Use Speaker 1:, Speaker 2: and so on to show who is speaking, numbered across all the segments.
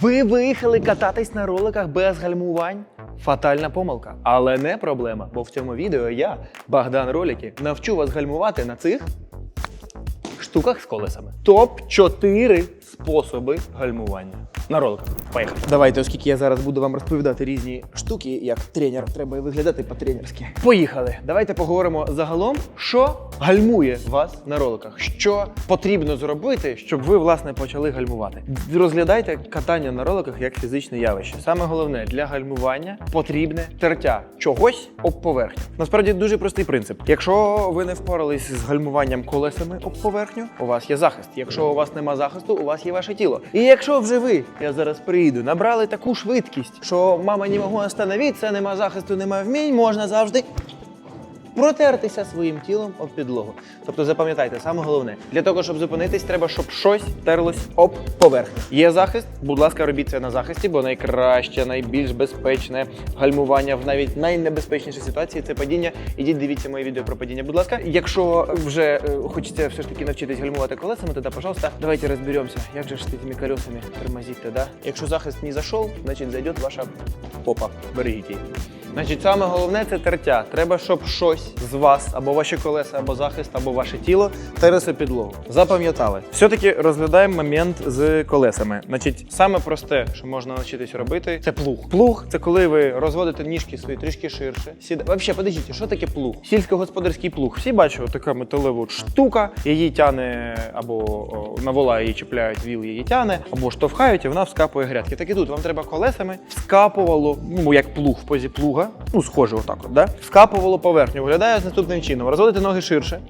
Speaker 1: Ви виїхали кататись на роликах без гальмувань? Фатальна помилка. Але не проблема, бо в цьому відео я, Богдан Роліки, навчу вас гальмувати на цих штуках з колесами. Топ-4 способи гальмування на роликах. Поїхали. Давайте, оскільки я зараз буду вам розповідати різні штуки, як тренер, треба виглядати по-тренерськи. Поїхали. Давайте поговоримо загалом, що гальмує вас на роликах. Що потрібно зробити, щоб ви власне почали гальмувати. Розглядайте катання на роликах як фізичне явище. Саме головне для гальмування потрібне тертя чогось об поверхню. Насправді дуже простий принцип. Якщо ви не впорались з гальмуванням колесами об поверхню, у вас є захист. Якщо у вас нема захисту, у вас є ваше тіло. І якщо вже ви, я зараз приїду, набрали таку швидкість, що мама не можу остановитися, нема захисту, нема вмінь, можна завжди протертися своїм тілом об підлогу. Тобто запам'ятайте, саме головне, для того, щоб зупинитись, треба, щоб щось терлось об поверхню. Є захист, будь ласка, робіть це на захисті, бо найкраще, найбільш безпечне гальмування в навіть найнебезпечнішій ситуації це падіння. Ідіть, дивіться моє відео про падіння, будь ласка. Якщо вже е, хочеться все ж таки навчитись гальмувати колесами, тоді, пожалуйста, давайте розберемося, як же ж з цими колесами тормозити, да? Якщо захист не зайшов, значить зайде ваша попа. Берегіть її. Значить, саме головне це тертя. Треба, щоб щось з вас, або ваші колеса, або захист, або ваше тіло тереся підлогу. Запам'ятали. Все-таки розглядаємо момент з колесами. Значить, саме просте, що можна навчитись робити, це плуг. Плуг це коли ви розводите ніжки свої трішки ширше. Сіда... Взагалі, подивіться, що таке плуг? Сільськогосподарський плуг. Всі бачили, така металева штука, її тяне або о, на вола її чіпляють, віл її тяне, або штовхають, і вона вскапує грядки. Так і тут вам треба колесами вскапувало, ну як плуг в позі плуга, ну схоже, отак, от, да? вскапувало поверхню. Виглядає з наступним чином. Розводите ноги ширше.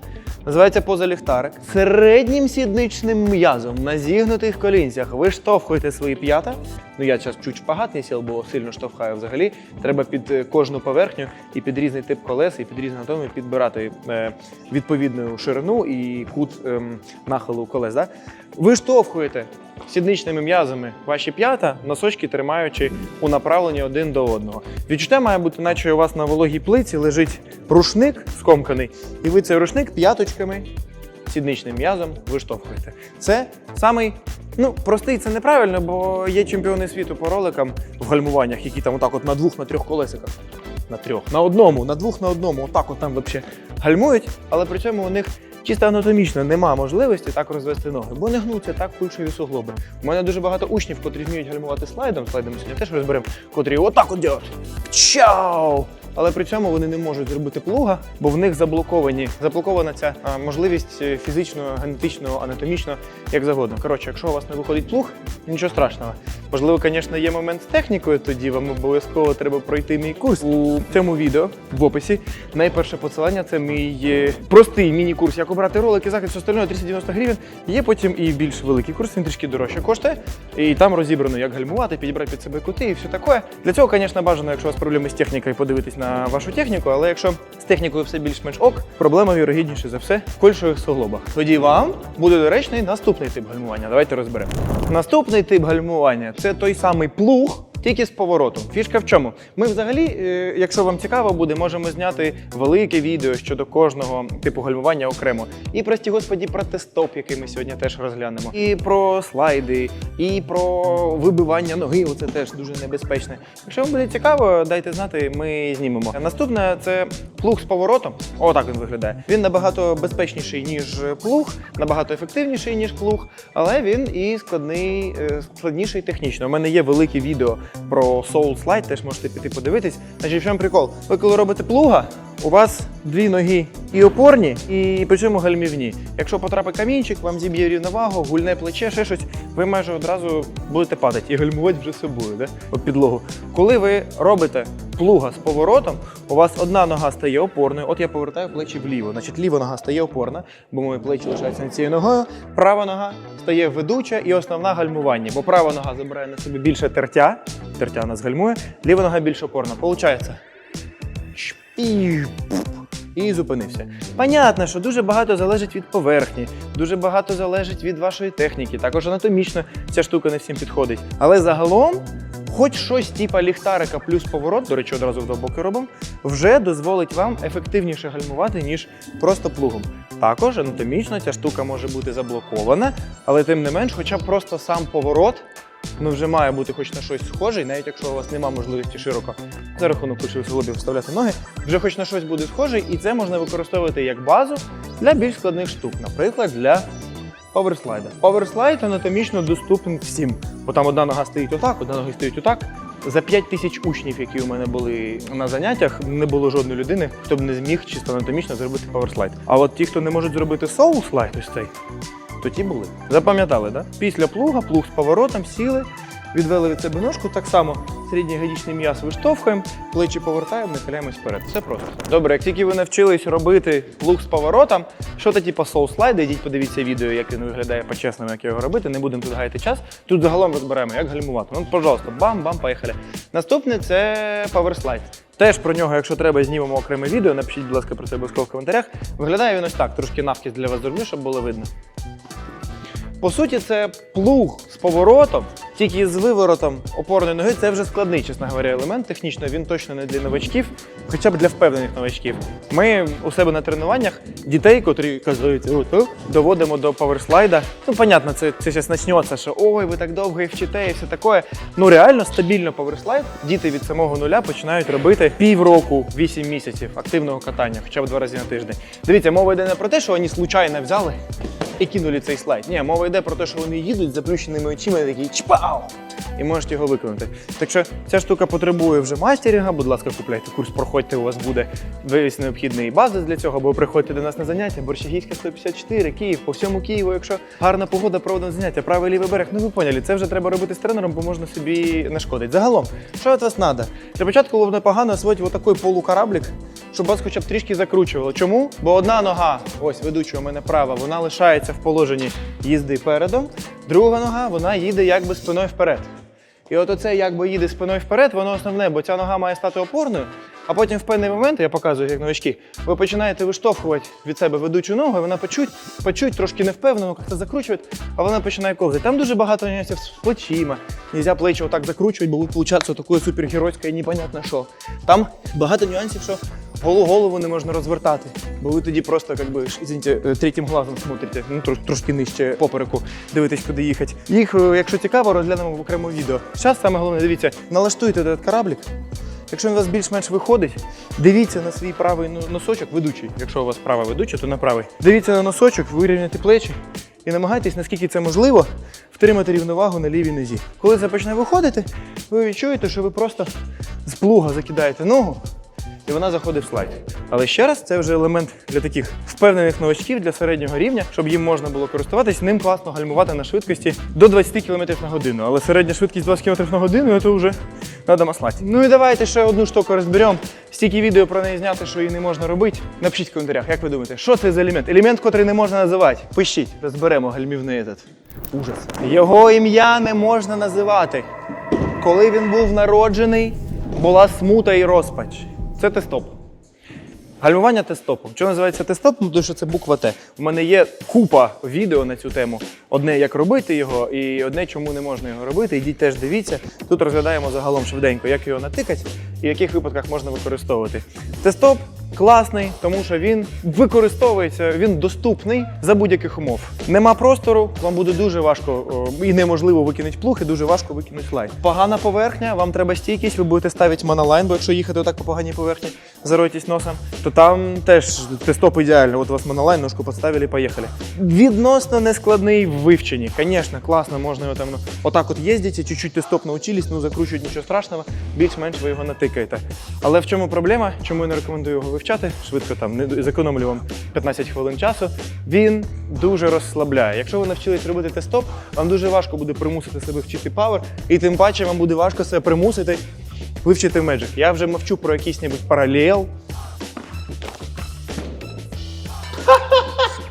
Speaker 1: Називається поза ліхтарик. Середнім сідничним м'язом на зігнутих колінцях ви штовхуєте свої п'ята. Ну я зараз чуть шпагат не сіл, бо сильно штовхаю взагалі. Треба під е, кожну поверхню і під різний тип колес, і під різну анатомію підбирати е, відповідну ширину і кут ем, нахилу колес. Да? Ви штовхуєте сідничними м'язами ваші п'ята, носочки тримаючи у направленні один до одного. Відчуття має бути, наче у вас на вологій плиці лежить рушник скомканий, і ви цей рушник п'яточками сідничним м'язом виштовхуєте. Це самий ну простий, це неправильно, бо є чемпіони світу по роликам в гальмуваннях, які там отак от на двох, на трьох колесиках. На трьох, на одному, на двох, на одному. Отак от там взагалі гальмують, але при цьому у них чисто анатомічно нема можливості так розвести ноги, бо не гнуться так кульшові суглоби. У мене дуже багато учнів, котрі вміють гальмувати слайдом, слайдом ми сьогодні теж розберемо, котрі отак от ділять. Чау! Але при цьому вони не можуть зробити плуга, бо в них заблоковані заблокована ця можливість е, фізичного, генетичного, анатомічного, як завгодно. Коротше, якщо у вас не виходить плуг, нічого страшного. Можливо, звісно, є момент з технікою, тоді вам обов'язково треба пройти мій курс. У цьому відео в описі найперше посилання це мій е, простий міні-курс, як обрати ролики, захист остальне 390 гривень. Є потім і більш великий курс, він трішки дорожче коштує. І там розібрано, як гальмувати, підібрати під себе кути і все таке. Для цього, звісно, бажано, якщо у вас проблеми з технікою, подивитись на вашу техніку, але якщо з технікою все більш-менш ок, проблема вірогідніше за все в кольшових суглобах. Тоді вам буде доречний наступний тип гальмування. Давайте розберемо. Наступний тип гальмування це той самий плуг. Тільки з поворотом. Фішка в чому? Ми взагалі, е, якщо вам цікаво буде, можемо зняти велике відео щодо кожного типу гальмування окремо. І прості господі про тестоп, який ми сьогодні теж розглянемо. І про слайди, і про вибивання ноги. Оце теж дуже небезпечне. Якщо вам буде цікаво, дайте знати, ми знімемо. Наступне це плуг з поворотом. Отак він виглядає. Він набагато безпечніший, ніж плуг, набагато ефективніший, ніж плуг, але він і складний, е, складніший технічно. У мене є велике відео про Soul Slide, теж можете піти подивитись. Значить, в чому прикол? Ви коли робите плуга, у вас дві ноги і опорні, і причому гальмівні. Якщо потрапить камінчик, вам зіб'є рівновагу, гульне плече, ще щось, ви майже одразу будете падати і гальмувати вже собою, да? об підлогу. Коли ви робите плуга з поворотом, у вас одна нога стає опорною. От я повертаю плечі вліво. Значить, ліва нога стає опорна, бо мої плечі лишаються над цією ногою. Права нога стає ведуча і основна гальмування, бо права нога забирає на собі більше тертя. Тертя нас гальмує, ліва нога більш опорна. Получається. І зупинився. Понятно, що дуже багато залежить від поверхні, дуже багато залежить від вашої техніки. Також анатомічно ця штука не всім підходить. Але загалом, хоч щось типа ліхтарика плюс поворот, до речі, одразу в боки робимо, вже дозволить вам ефективніше гальмувати, ніж просто плугом. Також анатомічно ця штука може бути заблокована, але тим не менш, хоча б просто сам поворот ну вже має бути хоч на щось схожий, навіть якщо у вас немає можливості широко за рахунок ключових суглобів вставляти ноги, вже хоч на щось буде схожий, і це можна використовувати як базу для більш складних штук, наприклад, для поверслайда. Поверслайд анатомічно доступний всім, бо там одна нога стоїть отак, одна нога стоїть отак. За 5 тисяч учнів, які у мене були на заняттях, не було жодної людини, хто б не зміг чисто анатомічно зробити поверслайд. А от ті, хто не можуть зробити соул-слайд, ось цей, то ті були. Запам'ятали, так? Да? Після плуга, плуг з поворотом, сіли, відвели від себе ножку, так само середній ягодичний м'яз виштовхуємо, плечі повертаємо, нахиляємось вперед. Все просто. Добре, як тільки ви навчились робити плуг з поворотом, що то типу соул-слайди, йдіть подивіться відео, як він виглядає по-чесному, як його робити. Не будемо тут гаяти час. Тут загалом розберемо, як гальмувати. Ну, пожалуйста, бам-бам, поїхали. Наступне це поверслайд. Теж про нього, якщо треба, знімемо окреме відео. Напишіть, будь ласка, про це обов'язково в коментарях. Виглядає він ось так, трошки навкіс для вас зроблю, щоб було видно. По суті, це плуг з поворотом, тільки з виворотом опорної ноги. Це вже складний, чесно говоря, елемент. Технічно він точно не для новачків, хоча б для впевнених новачків. Ми у себе на тренуваннях дітей, котрі казують, «От, доводимо до паверслайда. Ну, понятно, це, це зараз почнеться, що ой, ви так довго і вчите, і все таке. Ну реально стабільно паверслайд. Діти від самого нуля починають робити півроку, 8 місяців активного катання, хоча б два рази на тиждень. Дивіться, мова йде не про те, що вони случайно взяли і кинули цей слайд. Ні, мова йде про те, що вони їдуть з заплющеними очима і такі чпау! І можуть його виконати. Так що ця штука потребує вже мастерінга. Будь ласка, купляйте курс, проходьте, у вас буде весь необхідний базис для цього, або приходьте до нас на заняття. Борщагівська 154, Київ, по всьому Києву, якщо гарна погода, проводимо заняття, правий лівий берег. Ну ви поняли, це вже треба робити з тренером, бо можна собі нашкодити. Загалом, що від вас треба? Для початку було б непогано освоїти отакий полукораблік, щоб вас хоча б трішки закручувало. Чому? Бо одна нога, ось ведуча у мене права, вона лишається в положенні їзди передом, друга нога вона їде якби спиною вперед. І от оце якби їде спиною вперед, воно основне, бо ця нога має стати опорною, а потім в певний момент, я показую як новачки, ви починаєте виштовхувати від себе ведучу ногу, вона почуть, почуть трошки невпевнено, як це закручувати, а вона починає ковзати. Там дуже багато нюансів з плечима. Нельзя плечі отак закручувати, бо буде получатися таке супергеройське і непонятно що. Там багато нюансів, що голу голову не можна розвертати, бо ви тоді просто, як би, извините, е, третім глазом смотрите, ну трош, трошки нижче попереку, дивитесь, куди їхати. Їх, е, якщо цікаво, розглянемо в окремому відео. Зараз саме головне, дивіться, налаштуйте этот кораблик. Якщо він у вас більш-менш виходить, дивіться на свій правий носочок, ведучий. Якщо у вас права ведуча, то на правий. Дивіться на носочок, вирівняйте плечі і намагайтесь, наскільки це можливо, втримати рівновагу на лівій нозі. Коли це почне виходити, ви відчуєте, що ви просто з плуга закидаєте ногу, і вона заходить в слайд. Але ще раз, це вже елемент для таких впевнених новачків для середнього рівня, щоб їм можна було користуватись. Ним класно гальмувати на швидкості до 20 км на годину. Але середня швидкість 20 км на годину це вже треба маслати. Ну і давайте ще одну штуку розберемо. Стільки відео про неї зняти, що її не можна робити. Напишіть в коментарях, як ви думаєте, що це за елемент? Елемент, котрий не можна називати. Пишіть, розберемо гальмівний этот. Ужас. Його ім'я не можна називати. Коли він був народжений, була смута і розпач. Це тестоп. Гальмування тестопом. Що називається тестопом? Тому що це буква Т. У мене є купа відео на цю тему. Одне, як робити його, і одне, чому не можна його робити. Ідіть теж дивіться. Тут розглядаємо загалом швиденько, як його натикати і в яких випадках можна використовувати. Тестоп класний, тому що він використовується, він доступний за будь-яких умов. Нема простору, вам буде дуже важко і неможливо викинути плуг, і дуже важко викинути слайд. Погана поверхня, вам треба стійкість, ви будете ставити монолайн, бо якщо їхати отак по поганій поверхні, заройтесь носом, то там теж тестоп ідеально. От у вас монолайн, ножку поставили, і поїхали. Відносно нескладний в вивченні. Звісно, класно, можна його там ну, отак от їздите, чуть-чуть тестоп научились, ну закручують нічого страшного, більш-менш ви його натикаєте. Але в чому проблема? Чому я не рекомендую його вивчати? Швидко там не зекономлю вам 15 хвилин часу. Він дуже розслабляє. Якщо ви навчились робити тестоп, вам дуже важко буде примусити себе вчити павер, і тим паче вам буде важко себе примусити вивчити Magic. Я вже мовчу про якийсь небудь паралел.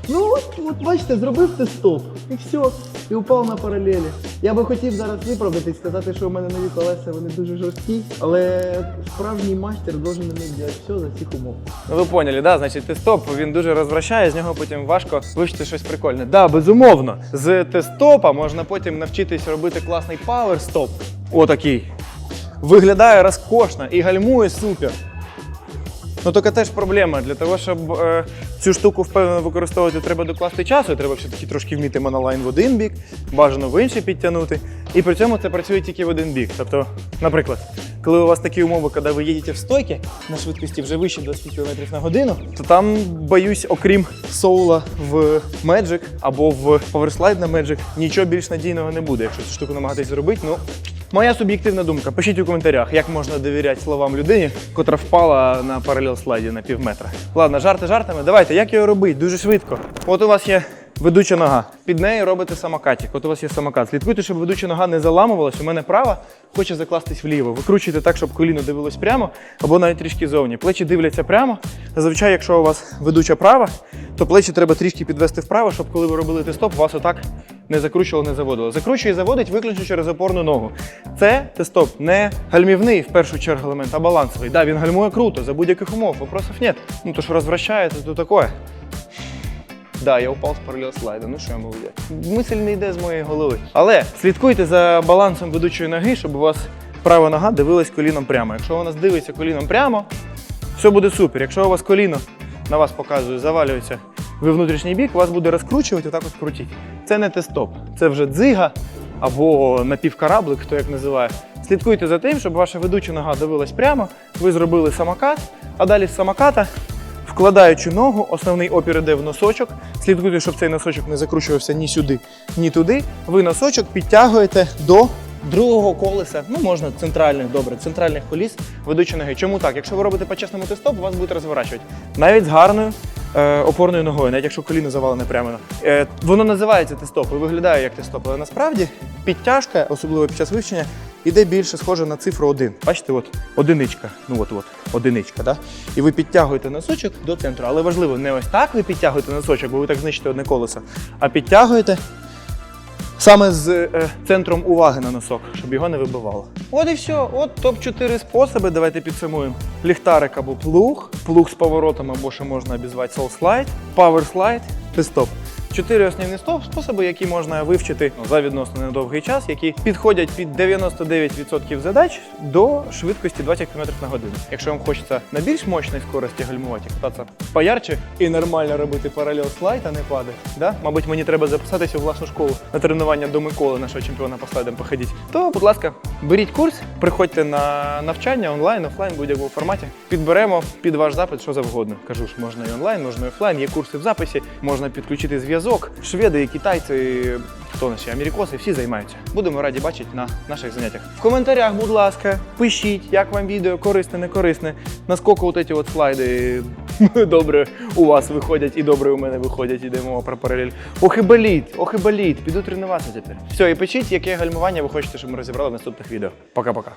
Speaker 2: Ну от, от бачите, зробив ти стоп і все, і упав на паралелі. Я би хотів зараз виправдатись, сказати, що у мене нові колеса вони дуже жорсткі, але справжній майстер должен вміти робити все за цих умов.
Speaker 1: Ну ви поняли, да? Значить, тестоп він дуже розвращає, з нього потім важко вивчити щось прикольне. Да, безумовно. З тестопа можна потім навчитись робити класний
Speaker 3: Ну тільки теж проблема. Для того, щоб е, цю штуку впевнено використовувати, треба докласти часу, треба все-таки трошки вміти монолайн в один бік, бажано в інший підтягнути. І при цьому це працює тільки в один бік. Тобто, наприклад, коли у вас такі умови, коли ви їдете в стойки на швидкості вже вище 20 км на годину, то там, боюсь, окрім соула в Magic або в Powerslide на Magic, нічого більш надійного не буде, якщо цю штуку намагатись зробити. Ну, Моя суб'єктивна думка. Пишіть у коментарях, як можна довіряти словам людині, котра впала на паралел слайді на пів метра. Ладно, жарти жартами. Давайте, як його робити? Дуже швидко. От у вас є ведуча нога. Під нею робите самокатик. От у вас є самокат. Слідкуйте, щоб ведуча нога не заламувалась. У мене права хоче закластись вліво. Викручуйте так, щоб коліно дивилось прямо, або навіть трішки зовні. Плечі дивляться прямо. Зазвичай, якщо у вас ведуча права, то плечі треба трішки підвести вправо, щоб коли ви робили тестоп, вас отак не закручувало, не заводило. Закручує і заводить виключно через опорну ногу. Це тестоп не гальмівний в першу чергу елемент, а балансовий. Да, він гальмує круто, за будь-яких умов, вопросов нет. Ну то, що розвращається, то таке. Да, я упав з паралел слайду. Ну що я можу взяти? Мисль не йде з моєї голови. Але слідкуйте за балансом ведучої ноги, щоб у вас права нога дивилась коліном прямо. Якщо нас дивиться коліном прямо, все буде супер. Якщо у вас коліно на вас показує, завалюється ви внутрішній бік, вас буде розкручувати, отак от крутіть. Це не тестоп, це вже дзига або напівкораблик, хто як називає. Слідкуйте за тим, щоб ваша ведуча нога дивилась прямо, ви зробили самокат, а далі з самоката Вкладаючи ногу, основний опір іде в носочок. Слідкуйте, щоб цей носочок не закручувався ні сюди, ні туди. Ви носочок підтягуєте до другого колеса. Ну, можна центральних, добре, центральних коліс ведучої ноги. Чому так? Якщо ви робите по-чесному тестоп, вас будуть розворачувати. Навіть з гарною е, опорною ногою, навіть якщо коліно завалене прямо. Е, воно називається тестоп і виглядає як тестоп, але насправді підтяжка, особливо під час вивчення, іде більше схоже на цифру 1. Бачите, от одиничка. Ну от от одиничка, да? І ви підтягуєте носочок до центру. Але важливо, не ось так ви підтягуєте носочок, бо ви так знищите одне колесо, а підтягуєте саме з е, центром уваги на носок, щоб його не вибивало. От і все. От топ-4 способи. Давайте підсумуємо. Ліхтарик або плуг, плуг з поворотом або ще можна обізвати slide, power slide, тестоп. Чотири основні способи, які можна вивчити за відносно недовгий час, які підходять під 99% задач до швидкості 20 км на годину. Якщо вам хочеться на більш мощній скорості гальмувати, кататися поярче і нормально робити паралел слайд, а не падати, да? мабуть, мені треба записатися у власну школу на тренування до Миколи, нашого чемпіона по слайдам походити. То, будь ласка, беріть курс, приходьте на навчання онлайн, офлайн, будь-якому форматі. Підберемо під ваш запит що завгодно. Кажу ж, можна і онлайн, можна і офлайн, є курси в записі, можна підключити зв'язок. Шведи китайці, хто наші америкоси, всі займаються. Будемо раді бачити на наших заняттях. В коментарях, будь ласка, пишіть, як вам відео корисне, не корисне. Наскільки от ці от слайди добре у вас виходять і добре у мене виходять, іде про паралель. Ох і боліть, ох піду тренуватися тепер. Все, і пишіть, яке гальмування ви хочете, щоб ми розібрали в наступних відео. Пока-пока.